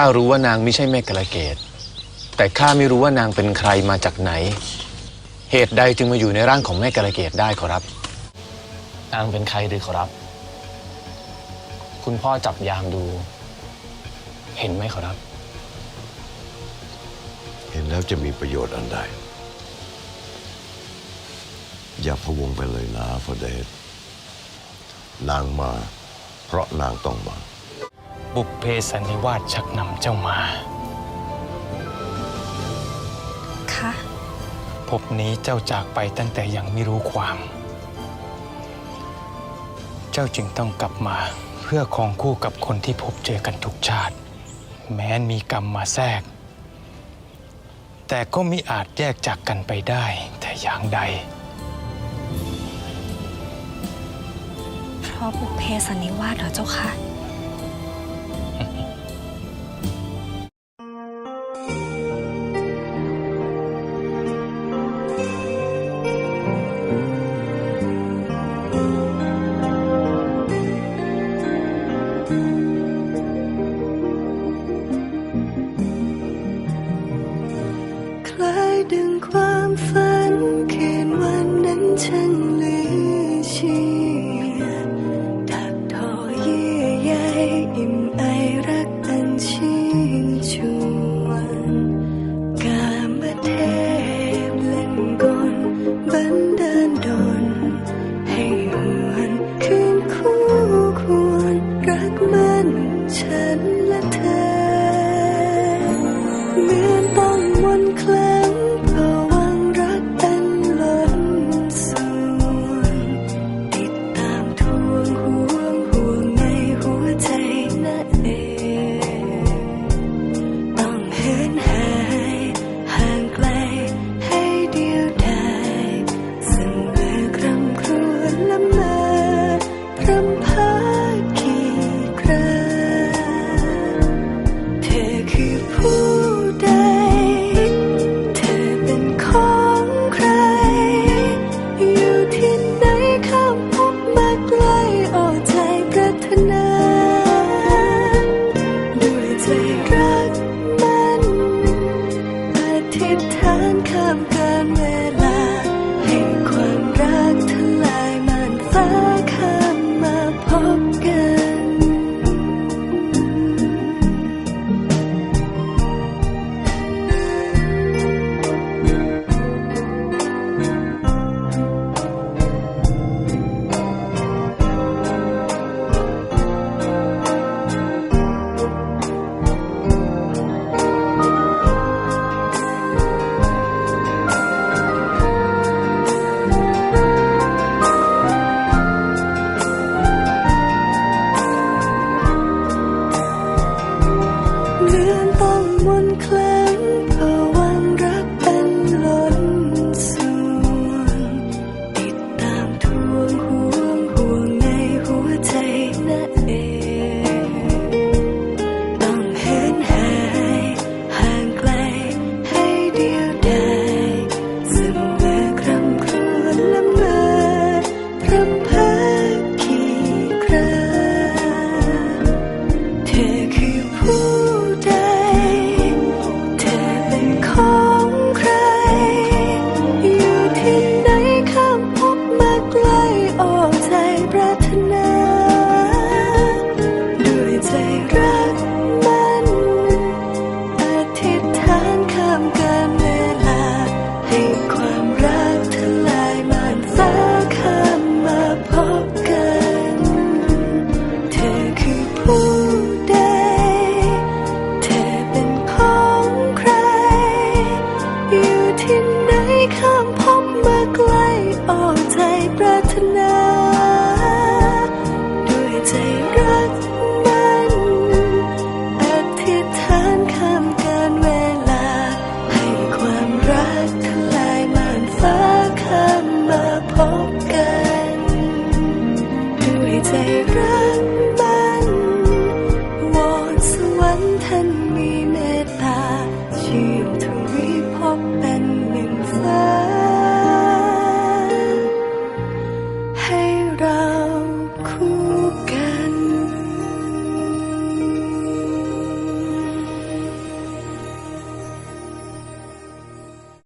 ข้ารู้ว่านางไม่ใช่แม่กระเกต แต่ข้าไม่รู้ว่านางเป็นใครมาจากไหน เหตุใดจึงมาอยู่ในร่างของแม่กระเกตได้ขอรับ นางเป็นใครหรือขอรับ คุณพ่อจับยามดู เห็นไหมขอรับ เห็นแล้วจะมีประโยชน์อันใด อย่าพะวงไปเลยนะพระเดชนางมา เพราะนางต้องมา บุพเพสันนิวาสชักนำเจ้ามา คะพบนี้เจ้าจากไปตั้งแต่ยังไม่รู้ความ เจ้าจึงต้องกลับมาเพื่อครองคู่กับคนที่พบเจอกันทุกชาติ แม้นมีกรรมมาแทรก แต่ก็มิอาจแยกจากกันไปได้แต่อย่างใด เพราะบุพเพสันนิวาสเหรอเจ้าคะ ดึงความฝันคืนวันนั้นช่าง